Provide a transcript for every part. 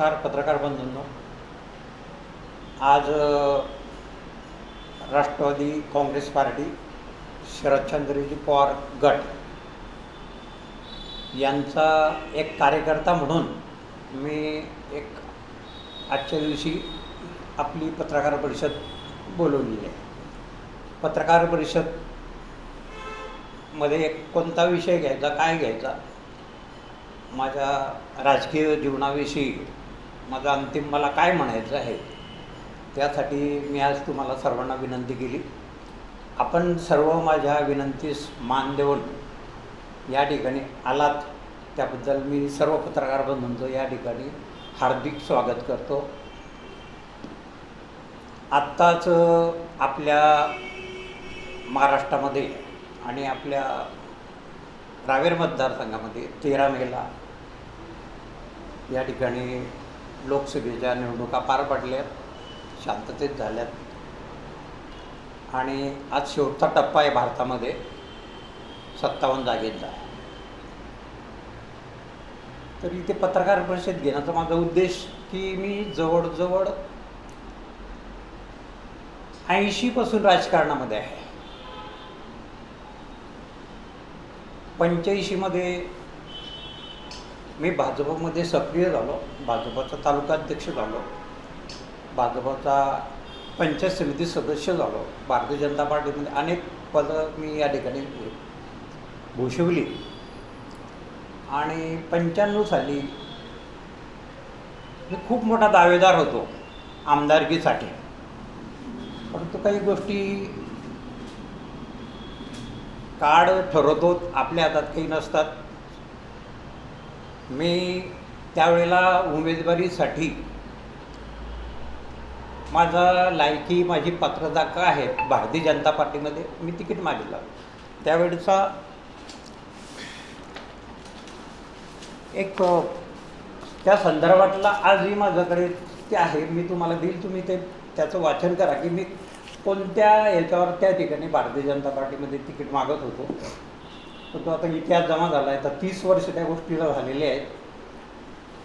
नमस्कार पत्रकार बंधूंनो आज राष्ट्रवादी काँग्रेस पार्टी शरदचंद्रजी पवार गट यांचा एक कार्यकर्ता म्हणून मी एक आजच्या दिवशी आपली पत्रकार परिषद बोलवलेली आहे. पत्रकार परिषदमध्ये कोणता विषय घ्यायचा काय घ्यायचा? माझ्या राजकीय जीवनाविषयी माझं अंतिम मला काय म्हणायचं आहे त्यासाठी मी आज तुम्हाला सर्वांना विनंती केली. आपण सर्व माझ्या विनंतीस मान देऊन या ठिकाणी आलात. त्याबद्दल मी सर्व पत्रकार बंधूंचं या ठिकाणी हार्दिक स्वागत करतो. आत्ताच आपल्या महाराष्ट्रामध्ये आणि आपल्या रावेर मतदारसंघामध्ये तेरा मेला या ठिकाणी लोकसभेच्या निवडणुका पार पडल्यात शांततेत झाल्यात. आणि आज शेवटचा टप्पा आहे भारतामध्ये सत्तावन्न जागेचा तर इथे पत्रकार परिषद घेण्याचा माझा उद्देश की मी जवळजवळ ऐंशीपासून राजकारणामध्ये आहे. पंच्याऐंशीमध्ये मी भाजपमध्ये सक्रिय झालो. भाजपचा तालुकाध्यक्ष झालो. भाजपचा पंचायत समिती सदस्य झालो. भारतीय जनता पार्टीमध्ये अनेक पदं मी या ठिकाणी भूषवली. आणि पंच्याण्णव साली मी खूप मोठा दावेदार होतो आमदारकीसाठी. परंतु काही गोष्टी काळ ठरवतो आपल्या हातात काही नसतात. मी त्यावेळेला उमेदवारीसाठी माझा लायकी माझी पात्रता काय आहे भारतीय जनता पार्टीमध्ये. मी तिकीट मागितलं. त्यावेळेचा एक त्या संदर्भातला आजही माझ्याकडे ते आहे. मी तुम्हाला देईल तुम्ही ते त्याचं वाचन करा की मी कोणत्या याच्यावर त्या ठिकाणी भारतीय जनता पार्टीमध्ये तिकीट मागत होतो. तर तो आता इतिहास जमा झाला आहे तर तीस वर्ष त्या गोष्टीला झालेले आहेत.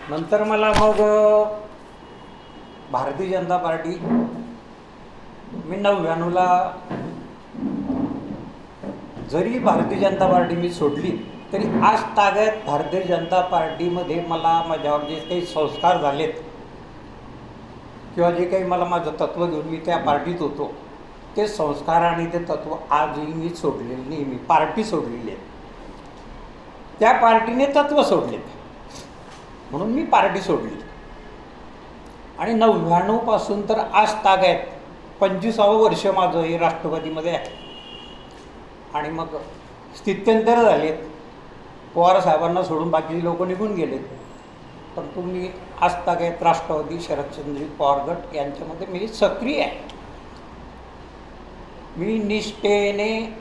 नंतर मला मग भारतीय जनता पार्टी मी नव्याण्णवला जरी भारतीय जनता पार्टी मी सोडली तरी आज ताग्यात भारतीय जनता पार्टीमध्ये मला माझ्यावर जे काही संस्कार झालेत किंवा जे काही मला माझं तत्त्व घेऊन मी त्या पार्टीत होतो ते संस्कार आणि ते तत्त्व आजही मी सोडलेले नाही मी पार्टी सोडलेली आहे. त्या पार्टीने तत्त्व सोडलेत. म्हणून मी पार्टी सोडली. आणि नव्याण्णवपासून तर आज आहेत. पंचवीसावं वर्ष माझं हे राष्ट्रवादीमध्ये आहे. आणि मग स्थित्यंतर झालेत. पवार साहेबांना सोडून बाकी लोक निघून गेलेत. परंतु मी आज तागायत राष्ट्रवादी शरदचंद्री पवार गट यांच्यामध्ये मी सक्रिय आहे. मी निष्ठेने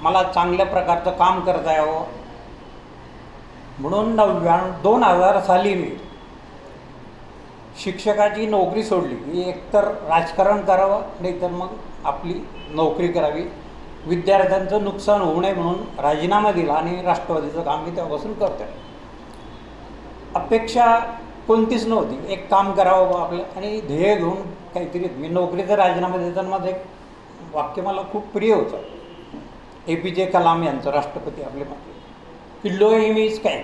मला चांगल्या प्रकारचं काम करता यावं म्हणून नव्याण्णव दोन हजार साली मी शिक्षकाची नोकरी सोडली. मी एकतर राजकारण करावं नाही तर मग आपली नोकरी करावी. विद्यार्थ्यांचं नुकसान होऊ नये म्हणून राजीनामा दिला आणि राष्ट्रवादीचं काम मी तेव्हापासून करतो अपेक्षा कोणतीच नव्हती. एक काम करावं बा आपलं आणि ध्येय घेऊन काहीतरी. मी नोकरीचा राजीनामा देताना माझं एक वाक्य मला खूप प्रिय होतं. ए पी जे कलाम यांचं राष्ट्रपती आपले मागे की लो एम इज काय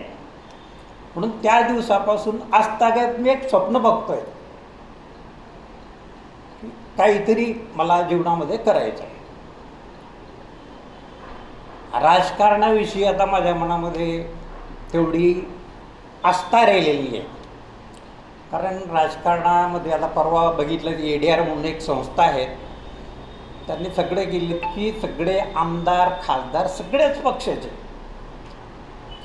म्हणून त्या दिवसापासून आजतागत मी एक स्वप्न बघतोय. काहीतरी मला जीवनामध्ये करायचं आहे राजकारणाविषयी आता माझ्या मनामध्ये तेवढी आस्था राहिलेली आहे. कारण राजकारणामध्ये आता परवा बघितलं ए डी आर म्हणून एक संस्था आहे. त्यांनी सगळे गेले की सगळे आमदार खासदार सगळेच पक्षाचे.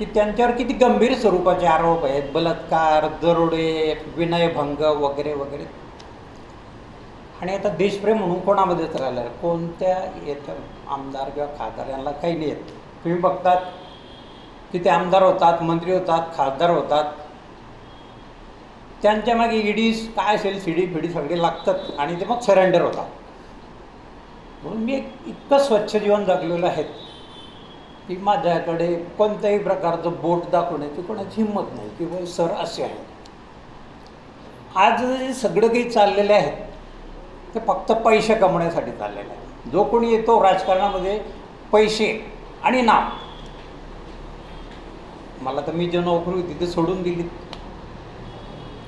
की त्यांच्यावर किती गंभीर स्वरूपाचे आरोप आहेत. बलात्कार दरोडे विनयभंग वगैरे वगैरे. आणि आता देशप्रेम म्हणून कोणामध्येच राहिलं कोणत्या येतं आमदार किंवा खासदार यांना काही नाही येत? तुम्ही बघतात की ते आमदार होतात मंत्री होतात खासदार होतात. त्यांच्या मागे ईडीज काय असेल सीडी फिडी सगळे लागतात आणि ते मग सरेंडर होतात. म्हणून मी एक इतकं स्वच्छ जीवन जगलेलं आहे. की माझ्याकडे कोणत्याही प्रकारचं बोट दाखवण्याची कोणाची हिंमत नाही की बाई सर असे आहे आज जे सगळं काही चाललेले आहेत ते फक्त पैसे कमवण्यासाठी चाललेलं आहे. जो कोणी येतो राजकारणामध्ये पैसे आणि नाव. मला तर मी जे नोकरी होती ते सोडून दिली.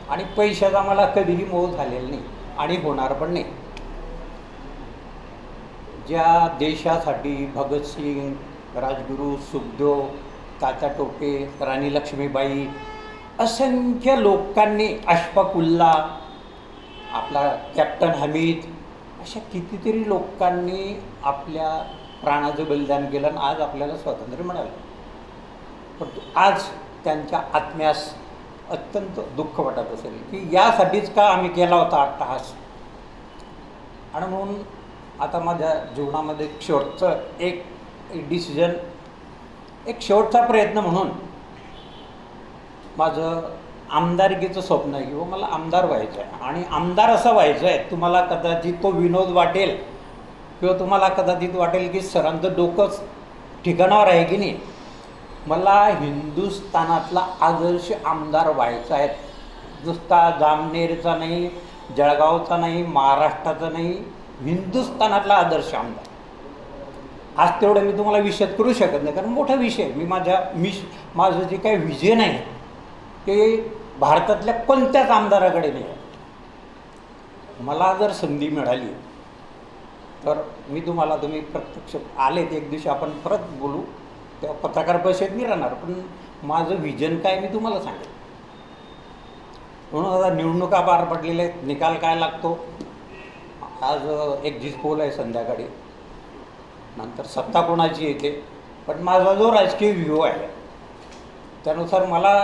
आणि पैशाचा मला कधीही मोह झालेला नाही आणि होणार पण नाही. ज्या देशासाठी भगतसिंग राजगुरू सुखदेव तात्या टोपे राणी लक्ष्मीबाई असंख्य लोकांनी अशफाकुल्ला आपला कॅप्टन हमीद अशा कितीतरी लोकांनी आपल्या प्राणाचं बलिदान केलं आणि आज आपल्याला स्वातंत्र्य मिळालं. परंतु आज त्यांच्या आत्म्यास अत्यंत दुःख वाटत असेल की यासाठीच का आम्ही केला होता अट्टहास? आणि म्हणून आता माझ्या जीवनामध्ये शेवटचं एक डिसिजन एक शेवटचा प्रयत्न म्हणून माझं आमदारकीचं स्वप्न आहे किंवा मला आमदार व्हायचं आहे. आणि आमदार असं व्हायचं आहे तुम्हाला कदाचित तो विनोद वाटेल किंवा तुम्हाला कदाचित वाटेल की सरांचं डोकंच ठिकाणावर आहे की नाही. मला हिंदुस्थानातला आदर्श आमदार व्हायचा आहे. नुसता जामनेरचा नाही जळगावचा नाही महाराष्ट्राचा नाही हिंदुस्थानातला आदर्श आमदार. आज तेवढं मी तुम्हाला विषद करू शकत नाही कारण मोठा विषय मी माझ्या मिश माझं जे काही विजन आहे ते भारतातल्या कोणत्याच आमदाराकडे नाही आहे. मला जर संधी मिळाली तर मी तुम्हाला तुम्ही प्रत्यक्ष आलेत एक दिवशी आपण परत बोलू तेव्हा पत्रकार परिषद मी राहणार पण माझं विजन काय मी तुम्हाला सांगेन. म्हणून आता निवडणुका पार पडलेल्या आहेत निकाल काय लागतो? आज एक्झिट पोल आहे संध्याकाळी. नंतर सत्ता कोणाची येते? पण माझा जो राजकीय व्ह्यू आहे त्यानुसार मला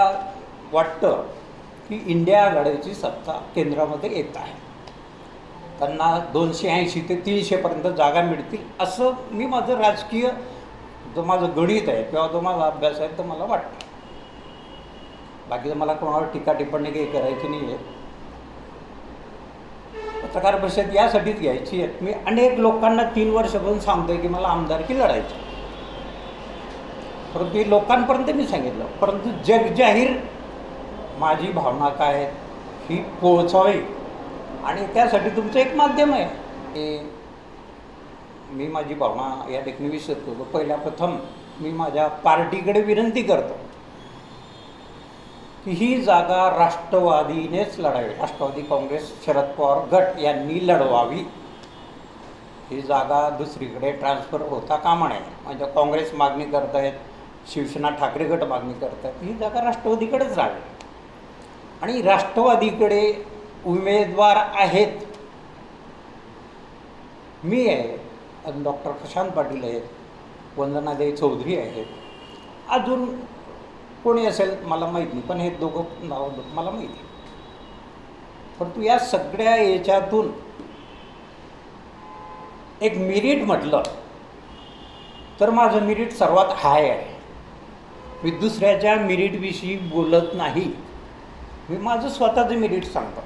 वाटतं की इंडिया आघाडीची सत्ता केंद्रामध्ये येत आहे. त्यांना दोनशे ऐंशी ते तीनशेपर्यंत जागा मिळतील असं मी माझं राजकीय जो माझं गणित आहे किंवा जो माझा अभ्यास आहे तर मला वाटतं. बाकी मला कोणावर टीका टिप्पणी काही करायची नाही आहे पत्रकार परिषद यासाठीच घ्यायची आहे. मी अनेक लोकांना तीन वर्षापासून सांगतोय की मला आमदारकी लढायची परंतु लोकांपर्यंत मी सांगितलं. परंतु जगजाहीर माझी भावना काय आहे ही पोहोचावी. आणि त्यासाठी तुमचं एक माध्यम आहे. की मी माझी भावना या ठिकाणी विसरतो पहिल्या प्रथम मी माझ्या पार्टीकडे विनंती करतो. ही जागा राष्ट्रवादीनेच लढावी. राष्ट्रवादी काँग्रेस शरद पवार गट यांनी लढवावी. ही जागा दुसरीकडे ट्रान्सफर होता कामा नये. म्हणजे काँग्रेस मागणी करत आहेत शिवसेना ठाकरे गट मागणी करत आहेत ही जागा राष्ट्रवादीकडेच राहावी. आणि राष्ट्रवादीकडे उमेदवार आहेत. मी आहे. डॉक्टर प्रशांत पाटील आहेत. वंदनादेवी चौधरी आहेत. अजून कोणी असेल मला माहीत नाही पण हे दोघं नाव मला माहिती आहे. परंतु या सगळ्या याच्यातून एक मिरिट म्हटलं तर माझं मिरिट सर्वात हाय आहे. मी दुसऱ्याच्या मिरिटविषयी बोलत नाही. मी माझं स्वतःचं मिरिट सांगतो.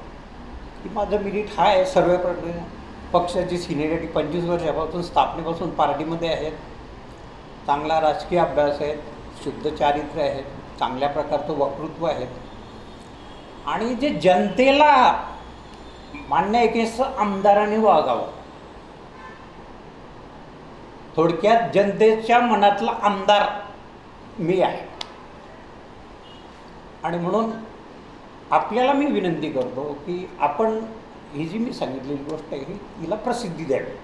की माझं मिरिट हाय सर्व पक्षाची सिनियरिटी पंचवीस वर्षापासून स्थापनेपासून पार्टीमध्ये आहेत. चांगला राजकीय अभ्यास आहे शुद्ध चारित्र्य आहे चांगल्या प्रकारचं वक्तृत्व आहे आणि जे जनतेला मान्य आहे की आमदाराने वागावं. थोडक्यात जनतेच्या मनातला आमदार मी आहे. आणि म्हणून आपल्याला मी विनंती करतो की आपण ही जी मी सांगितलेली गोष्ट आहे ही हिला प्रसिद्धी द्यावी.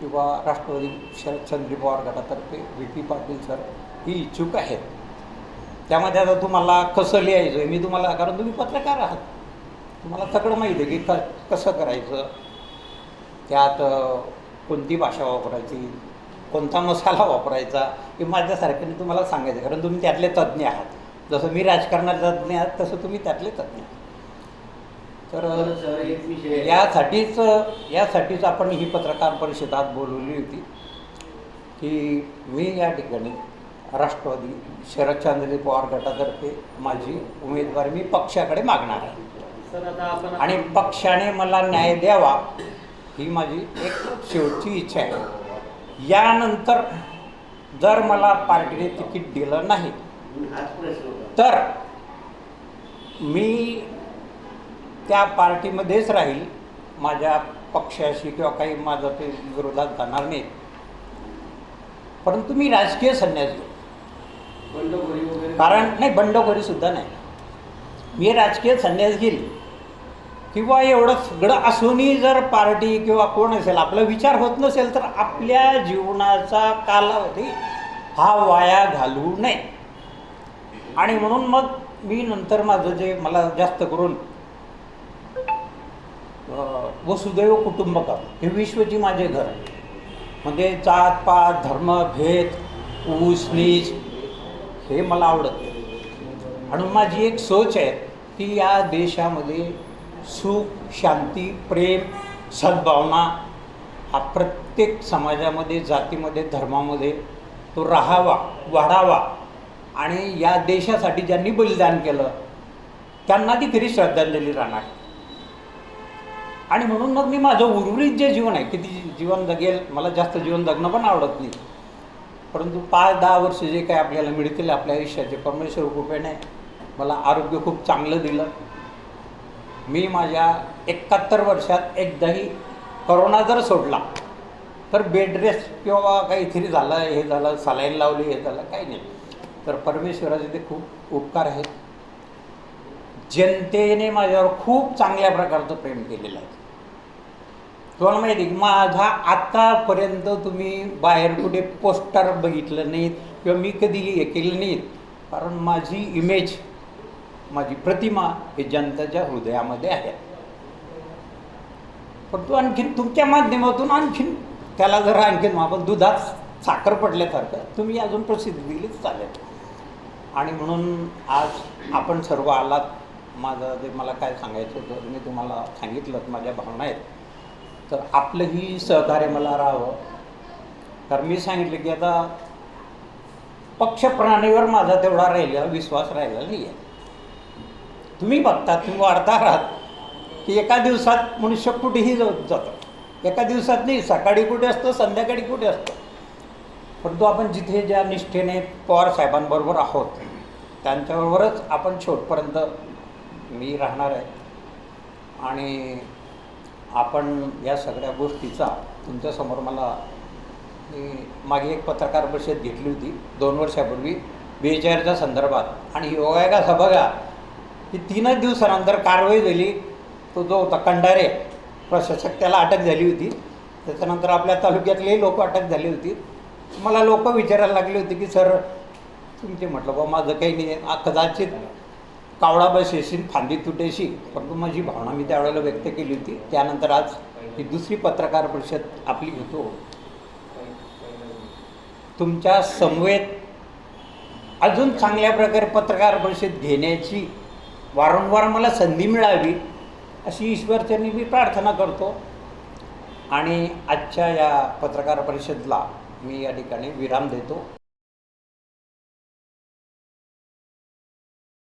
किंवा राष्ट्रवादी शरदचंद्र पवार गटातर्फे व्ही पी पाटील सर ही इच्छुक आहेत. त्यामध्ये आता तुम्हाला कसं लिहायचं आहे? मी तुम्हाला कारण तुम्ही पत्रकार आहात. तुम्हाला सगळं माहिती आहे की क कसं करायचं? त्यात कोणती भाषा वापरायची? कोणता मसाला वापरायचा? हे माझ्यासारख्याने तुम्हाला सांगायचं कारण तुम्ही त्यातले तज्ज्ञ आहात. जसं मी राजकारणात तज्ज्ञ आहात तसं तुम्ही त्यातले तज्ज्ञ आहात. तर यासाठीच यासाठीच आपण ही पत्रकार परिषद आज बोलवली होती. की मी या ठिकाणी राष्ट्रवादी शरदचंद्र पवार गटातर्फे माझी उमेदवारी मी पक्षाकडे मागणार आहे. आणि पक्षाने मला न्याय द्यावा ही माझी एक शेवटची इच्छा आहे. यानंतर जर मला पार्टीने तिकीट दिलं नाही तर मी त्या पार्टीमध्येच राहील माझ्या पक्षाशी किंवा काही माझं ते विरोधात जाणार नाही परंतु मी राजकीय संन्यास वगैरे कारण नाही बंडखोरी सुद्धा नाही. मी राजकीय संन्यास घेईल. किंवा एवढं सगळं असूनही जर पार्टी किंवा कोण असेल आपला विचार होत नसेल तर आपल्या जीवनाचा कालावधी हा वाया घालवू नये. आणि म्हणून मग मी नंतर माझं जे मला जास्त करून वसुदैव कुटुंबकम हे विश्वची माझे घर. म्हणजे जात पात धर्म भेद ऊस नीच हे मला आवडत म्हणून आणि माझी एक सोच आहे की या देशामध्ये सुख शांती प्रेम सद्भावना हा प्रत्येक समाजामध्ये जातीमध्ये धर्मामध्ये तो राहावा वाढावा. आणि या देशासाठी ज्यांनी बलिदान केलं त्यांना ती खरी श्रद्धांजली राहणार. आणि म्हणून मग मी माझं उर्वरित जे जीवन आहे किती जीवन जगेल मला जास्त जीवन जगणं पण आवडत नाही. परंतु पाच दहा वर्ष जे काही आपल्याला मिळतील आपल्या आयुष्याचे परमेश्वर कृपेने मला आरोग्य खूप चांगलं दिलं. मी माझ्या एकाहत्तर वर्षात एकदाही करोना जर सोडला तर बेड रेस्ट किंवा काहीतरी झालं हे झालं सलाईन लावली हे झालं काही नाही. तर परमेश्वराचे ते खूप उपकार आहेत. जनतेने माझ्यावर खूप चांगल्या प्रकारचं प्रेम केलेलं आहे. तुम्हाला माहिती आहे की माझा आत्तापर्यंत तुम्ही बाहेर कुठे पोस्टर बघितलं नाहीत किंवा मी कधी हे केलं नाहीत. कारण माझी इमेज माझी प्रतिमा हे जनतेच्या हृदयामध्ये आहे. परंतु आणखीन तुमच्या माध्यमातून आणखीन त्याला जर आणखीन आपण दुधात साखर पडल्यासारखं तुम्ही अजून प्रसिद्धी दिलीच चालेल. आणि म्हणून आज आपण सर्व आलात. माझं जे मला काय सांगायचं होतं मी तुम्हाला सांगितलं माझ्या भावना आहेत. तर आपलंही सहकार्य मला राहावं. कारण मी सांगितलं की आता पक्षप्रणालीवर माझा तेवढा राहिलेला विश्वास राहिला नाही आहे तुम्ही बघता तुम्ही वाढता आहात की एका दिवसात मनुष्य कुठेही जाऊ जातं. एका दिवसात नाही सकाळी कुठे असतं संध्याकाळी कुठे असतं. परंतु आपण जिथे ज्या निष्ठेने पवार साहेबांबरोबर आहोत त्यांच्याबरोबरच आपण शेवटपर्यंत मी राहणार आहे. आणि आपण या सगळ्या गोष्टीचा तुमच्यासमोर मला मी मागे एक पत्रकार परिषद घेतली होती दोन वर्षापूर्वी बेचारच्या संदर्भात. आणि हो योगायोग असा बघा की तीनच दिवसानंतर कारवाई झाली. तो जो होता कंडारे प्रशासक त्याला अटक झाली होती. त्याच्यानंतर आपल्या तालुक्यातलेही लोक अटक झाली होती. मला लोक विचारायला लागले होते की सर तुमचे म्हटलं बा माझं काही नाही कदाचित कावळा बस येशील फांदी तुटेशील. परंतु माझी भावना मी त्यावेळेला व्यक्त केली होती त्यानंतर आज ही दुसरी पत्रकार परिषद आपली घेतो. तुमच्या समवेत अजून चांगल्या प्रकारे पत्रकार परिषद घेण्याची वारंवार मला संधी मिळावी अशी ईश्वरचरणी मी प्रार्थना करतो. आणि आजच्या या पत्रकार परिषदला मी या ठिकाणी विराम देतो.